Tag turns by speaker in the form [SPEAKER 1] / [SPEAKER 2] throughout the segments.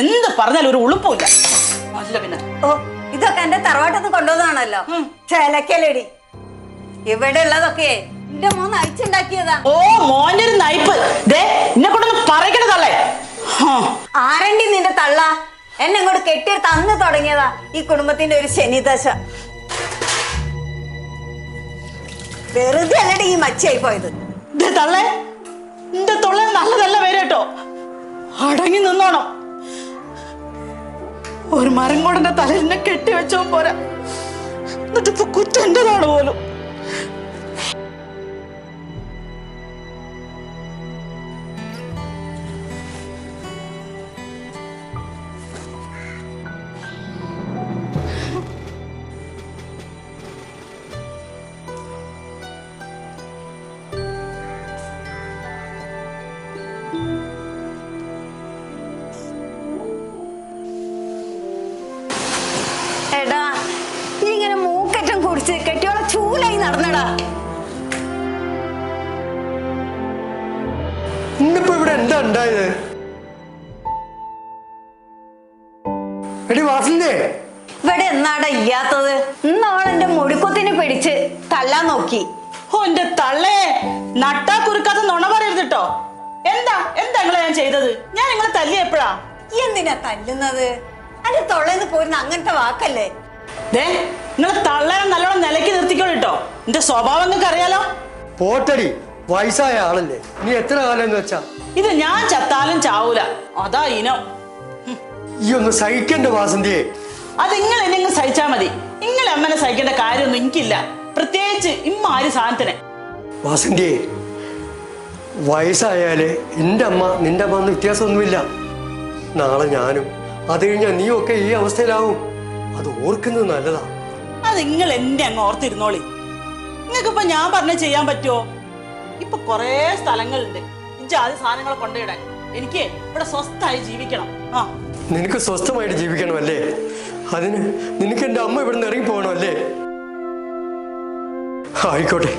[SPEAKER 1] എന്ത് പറഞ്ഞാലും ഒരു ഉളുപ്പില്ല അല്ല പിന്നെ.
[SPEAKER 2] ഓ ഇതൊക്കെ എന്റെ തറവാട്ടത്ത്
[SPEAKER 1] കൊണ്ടുവന്നാണല്ലോ.
[SPEAKER 2] ചേലക്കലടി. ഇവിടെ ഉള്ളതൊക്കെ എന്റെ മോൻ അയച്ചുണ്ടാക്കിയതാ.
[SPEAKER 1] ഓ മോന്റെ ഒരു നയിപ്പ് ദേ എന്നെ കൊണ്ടൊന്ന് പറയണതല്ലേ
[SPEAKER 2] ആരണ്ടി നിന്റെ തള്ള? എന്നെ ഇങ്ങോട്ട് കെട്ടിയെടുത്ത് അന്ന് തുടങ്ങിയതാ ഈ കുടുംബത്തിന്റെ ഒരു ശനിദശ. വെറുതെ അല്ലടി ഈ മച്ചയായി പോയത്.
[SPEAKER 1] തള്ളേ നിന്റെ തൊള്ള നല്ലതല്ല പേര് കേട്ടോ. അടങ്ങി നിന്നോണം. ഒരു മരം കൊണ്ടെന്റെ തലയിൽ എന്നെ കെട്ടി വെച്ചോ പോരാ. എന്നിട്ടിപ്പോ ഇപ്പൊ കുറ്റം എന്റേതാണ് പോലും?
[SPEAKER 3] ഇന്നിപ്പോ ഇവിടെ എന്താ ഉണ്ടായത്? എടി വാസന്തേ
[SPEAKER 2] ഇവിടെ എന്നാടാ ഇല്ലാത്തത്? ഇന്ന് അവൾ എന്റെ മുടിക്കുത്തിന് പിടിച്ച് തല്ലാൻ നോക്കി.
[SPEAKER 1] ഓ എന്റെ തള്ളേ. നട്ടാ കുറുക്കാത്ത നുണ പറയരുത് കേട്ടോ എന്താ? എന്താ നിങ്ങളെ ഞാൻ ചെയ്തത്? ഞാൻ നിങ്ങളെ തല്ലി
[SPEAKER 2] എപ്പോഴാ? എന്തിനാ തല്ലുന്നത്? അന്റെ തൊള്ളേന്ന് പോരുന്ന അങ്ങനത്തെ വാക്കല്ലേ?
[SPEAKER 1] ദേ നിങ്ങളെ തള്ളേനെ നല്ലോണം നിലയ്ക്ക് നിർത്തിക്കോളൂ കേട്ടോ എന്റെ സ്വഭാവം നിങ്ങൾക്ക് അറിയാലോ?
[SPEAKER 3] പോട്ടടി വയസ്സായ ആളല്ലേ. നീ എത്ര കാലം എന്ന് വെച്ചാ?
[SPEAKER 1] ഇത് ഞാൻ ചത്താലും ചാവൂല. അതാ ഇനം.
[SPEAKER 3] ഈ ഒന്ന് സഹിക്കണ്ട വാസന്തിയെ.
[SPEAKER 1] അത് നിങ്ങൾ എന്നെ സഹിച്ചാ മതി. നിങ്ങൾ അമ്മനെ സഹിക്കേണ്ട കാര്യമൊന്നും എനിക്കില്ല. പ്രത്യേകിച്ച് ഇമ്മാര് സാധനത്തിന്.
[SPEAKER 3] വാസന്തിയെ വയസ്സായാലേ എന്റെ അമ്മ നിന്റെ അമ്മ എന്ന് വ്യത്യാസമൊന്നുമില്ല. നാളെ ഞാനും അത് കഴിഞ്ഞാൽ നീയൊക്കെ ഒക്കെ ഈ അവസ്ഥയിലാവും. അത് ഓർക്കുന്നത് നല്ലതാ.
[SPEAKER 1] അത് നിങ്ങൾ എന്നെ അങ്ങ് ഓർത്തിരുന്നോളി. നിങ്ങൾക്കിപ്പോ ഞാൻ പറഞ്ഞ ചെയ്യാൻ പറ്റുമോ ഇപ്പൊ കൊറേ സ്ഥലങ്ങളുണ്ട്. ഇജ്ജ് ആദ്യ സാധനങ്ങളെ കൊണ്ടുവിടാൻ എനിക്ക് ഇവിടെ സ്വസ്ഥമായി ജീവിക്കണം. ആ.
[SPEAKER 3] നിനക്ക് സ്വസ്ഥമായിട്ട് ജീവിക്കണമല്ലേ? അതിന് നിനക്ക് എന്റെ അമ്മ ഇവിടെ നിന്ന് ഇറങ്ങി പോകണമല്ലേ? ആയിക്കോട്ടെ.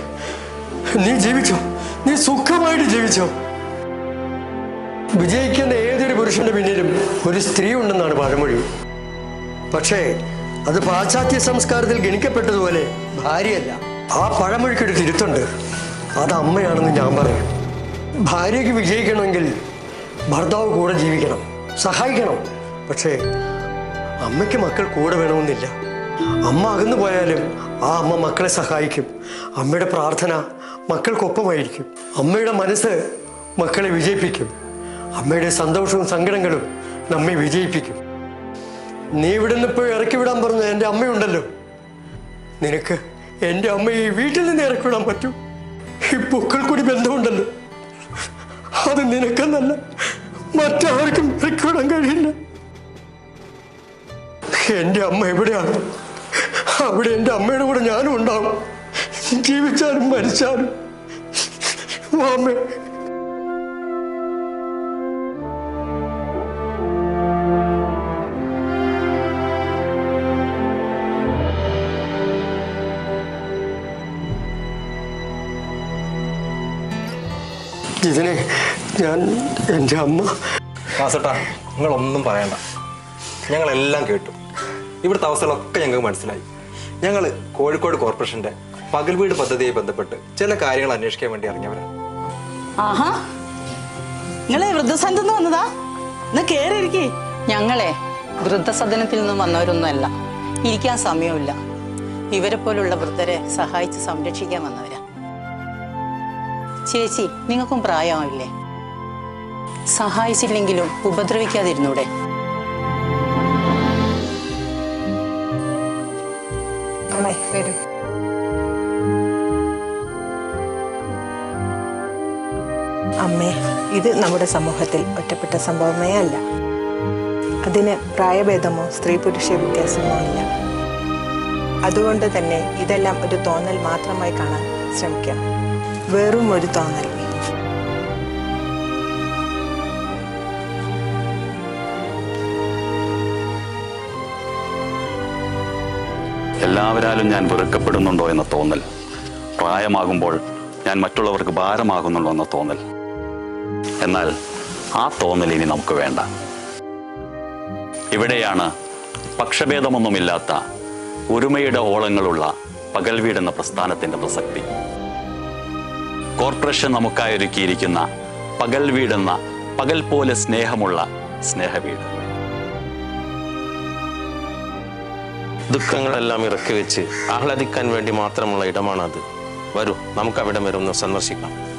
[SPEAKER 3] നീ ജീവിച്ചോ. നീ സുഖമായിട്ട് ജീവിച്ചോ. വിജയിക്കുന്ന ഏതൊരു പുരുഷന്റെ പിന്നിലും ഒരു സ്ത്രീ ഉണ്ടെന്നാണ് പഴമൊഴി. പക്ഷേ അത് പാശ്ചാത്യ സംസ്കാരത്തിൽ ഗണിക്കപ്പെട്ടതുപോലെ ഭാര്യയല്ല. ആ പഴമൊഴിക്കൊരു തിരുത്തുണ്ട്. അത് അമ്മയാണെന്ന് ഞാൻ പറയും. ഭാര്യയ്ക്ക് വിജയിക്കണമെങ്കിൽ ഭർത്താവ് കൂടെ ജീവിക്കണം സഹായിക്കണം. പക്ഷേ അമ്മയ്ക്ക് മക്കൾ കൂടെ വേണമെന്നില്ല. അമ്മ അകന്നു പോയാലും ആ അമ്മ മക്കളെ സഹായിക്കും. അമ്മയുടെ പ്രാർത്ഥന മക്കൾക്കൊപ്പമായിരിക്കും. അമ്മയുടെ മനസ്സ് മക്കളെ വിജയിപ്പിക്കും. അമ്മയുടെ സന്തോഷവും സങ്കടങ്ങളും നമ്മെ വിജയിപ്പിക്കും. നീ ഇവിടെ നിന്ന് ഇപ്പോൾ ഇറക്കി വിടാൻ പറഞ്ഞ എന്റെ അമ്മയുണ്ടല്ലോ. നിനക്ക് എന്റെ അമ്മയെ വീട്ടിൽ നിന്ന് ഇറക്കി പറ്റൂ. ഈ പൂക്കൾ കൂടി ബന്ധമുണ്ടല്ലോ. അത് നിനക്കെന്നല്ല മറ്റാർക്കും ഇറക്കി വിടാൻ കഴിയില്ല. എന്റെ അമ്മ എവിടെയാണ്? അവിടെ എന്റെ അമ്മയുടെ കൂടെ ഞാനും ഉണ്ടാവും. ജീവിച്ചാലും മരിച്ചാലും. അമ്മേ ഇതിനെ ഞാൻ എന്റെ അമ്മ
[SPEAKER 4] കാസട്ടാ നിങ്ങളൊന്നും പറയണ്ട. ഞങ്ങളെല്ലാം കേട്ടു. ഇവിടുത്തെ അവസ്ഥകളൊക്കെ ഞങ്ങൾക്ക് മനസ്സിലായി. ഞങ്ങൾ കോഴിക്കോട് കോർപ്പറേഷന്റെ പകൽ വീട് പദ്ധതിയെ ബന്ധപ്പെട്ട് ചില കാര്യങ്ങൾ അന്വേഷിക്കാൻ വേണ്ടി ഇറങ്ങിയവരാ.
[SPEAKER 1] ആഹാ. നിങ്ങളെ വൃദ്ധസന്ധന്ന് വന്നതാ? എന്നാ കേറിയിരിക്കേ.
[SPEAKER 5] ഞങ്ങളെ വൃദ്ധസദനത്തിൽ നിന്നും വന്നവരൊന്നുമല്ല. ഇരിക്കാൻ സമയമില്ല ഇവരെ പോലുള്ള വൃദ്ധരെ സഹായിച്ച് സംരക്ഷിക്കാൻ വന്നവരാ. ചേച്ചി നിങ്ങൾക്കും പ്രായമാവില്ലേ? സഹായിച്ചില്ലെങ്കിലും ഉപദ്രവിക്കാതിരുന്നൂടെ?
[SPEAKER 2] അമ്മേ
[SPEAKER 6] ഇത് നമ്മുടെ സമൂഹത്തിൽ ഒറ്റപ്പെട്ട സംഭവമേ അല്ല. അതിന് പ്രായഭേദമോ സ്ത്രീ പുരുഷ വ്യത്യാസമോ ഇല്ല. അതുകൊണ്ട് തന്നെ ഇതെല്ലാം ഒരു തോന്നൽ മാത്രമായി കാണാൻ ശ്രമിക്കണം വെറും ഒരു തോന്നൽ.
[SPEAKER 7] എല്ലാവരാലും ഞാൻ വെറുക്കപ്പെടുന്നുണ്ടോ എന്ന തോന്നൽ. പ്രായമാകുമ്പോൾ ഞാൻ മറ്റുള്ളവർക്ക് ഭാരമാകുന്നുണ്ടോ എന്ന തോന്നൽ. എന്നാൽ ആ തോന്നൽ ഇനി നമുക്ക് വേണ്ട. ഇവിടെയാണ് പക്ഷഭേദമൊന്നുമില്ലാത്ത ഒരുമയുടെ ഓളങ്ങളുള്ള പകൽവീടെന്ന പ്രസ്ഥാനത്തിന്റെ പ്രസക്തി. കോർപ്പറേഷൻ നമുക്കായി ഒരുക്കിയിരിക്കുന്ന പകൽ വീടെന്ന പകൽ പോലെ സ്നേഹമുള്ള സ്നേഹവീട്.
[SPEAKER 8] ദുഃഖങ്ങളെല്ലാം ഇറക്കി വെച്ച് ആഹ്ലാദിക്കാൻ വേണ്ടി മാത്രമുള്ള ഇടമാണത്. വരൂ നമുക്ക് അവിടെ വരെ ഒന്ന് സന്ദർശിക്കാം.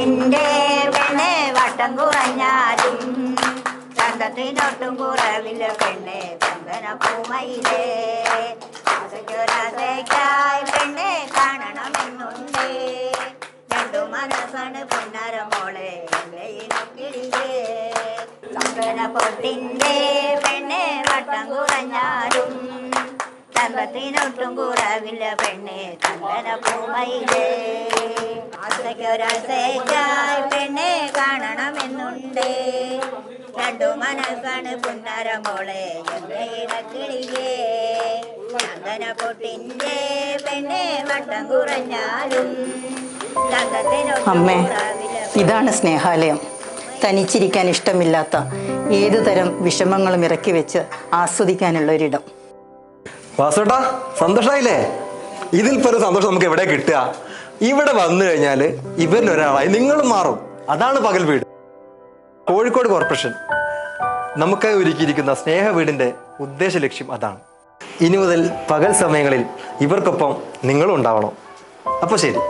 [SPEAKER 2] പൊട്ടിന്റെ പെണ്ണെ വട്ടം കുറഞ്ഞാലും ചന്തത്തിനൊട്ടും കുറവില്ല പെണ്ണെ ചന്ദന പൂമയിലേ. അതൊരാശയ്ക്കായി പെണ്ണെ കാണണമെന്നുണ്ട്. രണ്ടു മനസ്സാണ് പൊന്നരമോളെ ചന്ദന പൊട്ടിന്റെ പെണ്ണെ വട്ടം കുറഞ്ഞാലും ചന്തത്തിനൊട്ടും കുറവില്ല പെണ്ണെ ചന്ദന പൂമയിലേ ആശയ്ക്കൊരാശയ്ക്കായി പെണ്ണെ കാണണമെന്നുണ്ടേ. രണ്ടു മനസ്സാണ് പുന്നാരമോളെ എന്റെ ഇടക്കിളിയേ. ചന്ദന പൊട്ടിന്റെ പെണ്ണെ വട്ടം കുറഞ്ഞാലും
[SPEAKER 5] അമ്മേ ഇതാണ് സ്നേഹാലയം. തനിച്ചിരിക്കാൻ ഇഷ്ടമില്ലാത്ത ഏതു തരം വിഷമങ്ങളും ഇറക്കി വെച്ച് ആസ്വദിക്കാനുള്ള ഒരിടം
[SPEAKER 4] വാസുട്ടാ സന്തോഷമായില്ലേ ഇതിൽ പല സന്തോഷം നമുക്ക് എവിടെ കിട്ടുക? ഇവിടെ വന്നു കഴിഞ്ഞാൽ ഇവരിൽ ഒരാളായി നിങ്ങളും മാറും. അതാണ് പകൽ വീട്. കോഴിക്കോട് കോർപ്പറേഷൻ നമുക്കായി ഒരുക്കിയിരിക്കുന്ന സ്നേഹ വീടിന്റെ ഉദ്ദേശ ലക്ഷ്യം അതാണ്. ഇനി മുതൽ പകൽ സമയങ്ങളിൽ ഇവർക്കൊപ്പം നിങ്ങളും ഉണ്ടാവണം. അപ്പോൾ ശരി.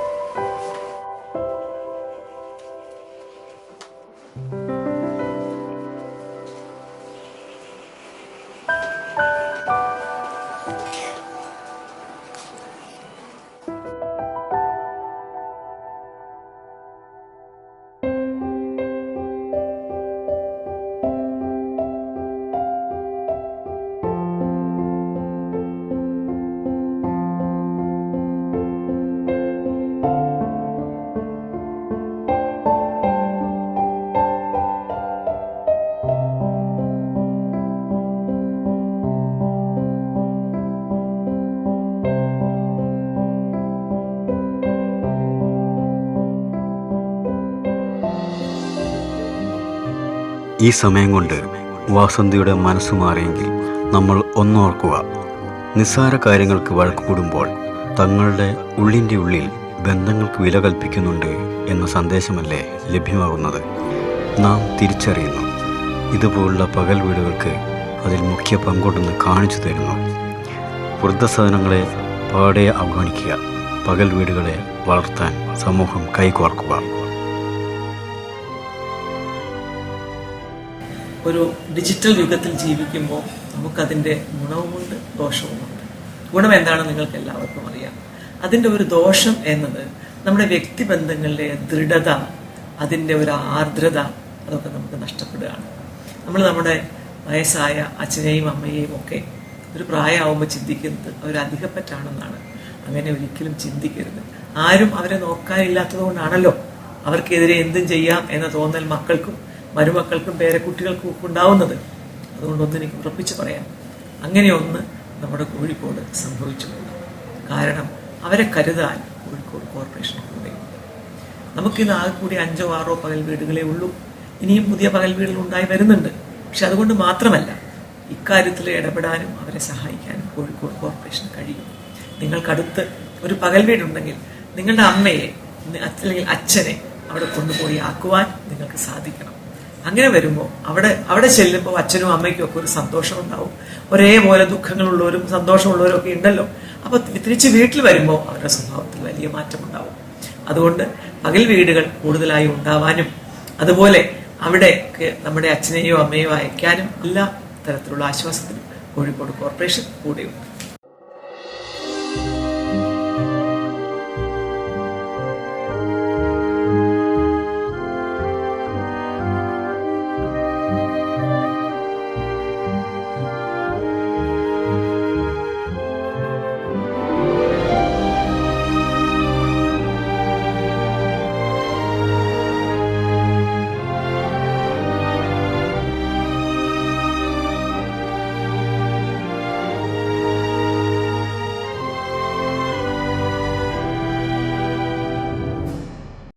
[SPEAKER 9] ഈ സമയം കൊണ്ട് വാസന്തിയുടെ മനസ്സ് മാറിയെങ്കിൽ നമ്മൾ ഒന്നോർക്കുക നിസ്സാര കാര്യങ്ങൾക്ക് വഴക്ക് കൂടുമ്പോൾ തങ്ങളുടെ ഉള്ളിന്റെ ഉള്ളിൽ ബന്ധങ്ങൾക്ക് വില കൽപ്പിക്കുന്നുണ്ട് എന്ന സന്ദേശമല്ലേ ലഭ്യമാകുന്നത്. നാം തിരിച്ചറിയുന്നു. ഇതുപോലുള്ള പകൽ വീടുകൾക്ക് അതിൽ മുഖ്യ പങ്കുണ്ടെന്ന് കാണിച്ചു തരുന്നു. വൃദ്ധസദനങ്ങളെ പാടെ അവഗണിക്കുക പകൽ വീടുകളെ വളർത്താൻ സമൂഹം കൈകോർക്കുക.
[SPEAKER 10] ഒരു ഡിജിറ്റൽ യുഗത്തിൽ ജീവിക്കുമ്പോൾ നമുക്കതിന്റെ ഗുണവുമുണ്ട് ദോഷവുമുണ്ട്. ഗുണം എന്താണെന്ന് നിങ്ങൾക്ക് എല്ലാവർക്കും അറിയാം. അതിന്റെ ഒരു ദോഷം എന്നത് നമ്മുടെ വ്യക്തിബന്ധങ്ങളിലെ ദൃഢത അതിന്റെ ഒരു ആർദ്രത അതൊക്കെ നമുക്ക് നഷ്ടപ്പെടുകയാണ്. നമ്മൾ നമ്മുടെ വയസ്സായ അച്ഛനെയും അമ്മയെയും ഒക്കെ ഒരു പ്രായമാവുമ്പോൾ ചിന്തിക്കുന്നത് അവരധികപ്പറ്റാണെന്നാണ് അങ്ങനെ ഒരിക്കലും ചിന്തിക്കരുത്. ആരും അവരെ നോക്കാനില്ലാത്തത് കൊണ്ടാണല്ലോ അവർക്കെതിരെ എന്തും ചെയ്യാം എന്ന തോന്നൽ മക്കൾക്കും മരുമക്കൾക്കും പേരക്കുട്ടികൾക്കും ഉണ്ടാവുന്നത്. അതുകൊണ്ടൊന്ന് എനിക്ക് ഉറപ്പിച്ച് പറയാം. അങ്ങനെ ഒന്ന് നമ്മുടെ കോഴിക്കോട് സംഭവിച്ചുകൂടാ കാരണം അവരെ കരുതാൻ കോഴിക്കോട് കോർപ്പറേഷൻ കൂടെയുണ്ട് നമുക്കിന്ന് ആകെ കൂടി അഞ്ചോ ആറോ പകൽ വീടുകളേ ഉള്ളൂ. ഇനിയും പുതിയ പകൽ വീടുകൾ ഉണ്ടായി വരുന്നുണ്ട്. പക്ഷെ അതുകൊണ്ട് മാത്രമല്ല ഇക്കാര്യത്തിൽ ഇടപെടാനും അവരെ സഹായിക്കാനും കോഴിക്കോട് കോർപ്പറേഷൻ കഴിയും. നിങ്ങൾക്കടുത്ത് ഒരു പകൽ വീടുണ്ടെങ്കിൽ നിങ്ങളുടെ അമ്മയെ അല്ലെങ്കിൽ അച്ഛനെ അവിടെ കൊണ്ടുപോയി ആക്കുവാൻ നിങ്ങൾക്ക് സാധിക്കണം. അങ്ങനെ വരുമ്പോൾ അവിടെ അവിടെ ചെല്ലുമ്പോൾ അച്ഛനും അമ്മയ്ക്കും ഒക്കെ ഒരു സന്തോഷം ഉണ്ടാവും ഒരേപോലെ ദുഃഖങ്ങളുള്ളവരും സന്തോഷമുള്ളവരും ഒക്കെ ഉണ്ടല്ലോ. അപ്പോൾ തിരിച്ച് വീട്ടിൽ വരുമ്പോൾ അവരുടെ സ്വഭാവത്തിൽ വലിയ മാറ്റം ഉണ്ടാവും അതുകൊണ്ട് പകൽ വീടുകൾ കൂടുതലായി ഉണ്ടാവാനും അതുപോലെ അവിടെ നമ്മുടെ അച്ഛനെയോ അമ്മയോ അയക്കാനും എല്ലാ തരത്തിലുള്ള ആശ്വാസത്തിനും കോഴിക്കോട് കോർപ്പറേഷൻ കൂടെയുണ്ട്.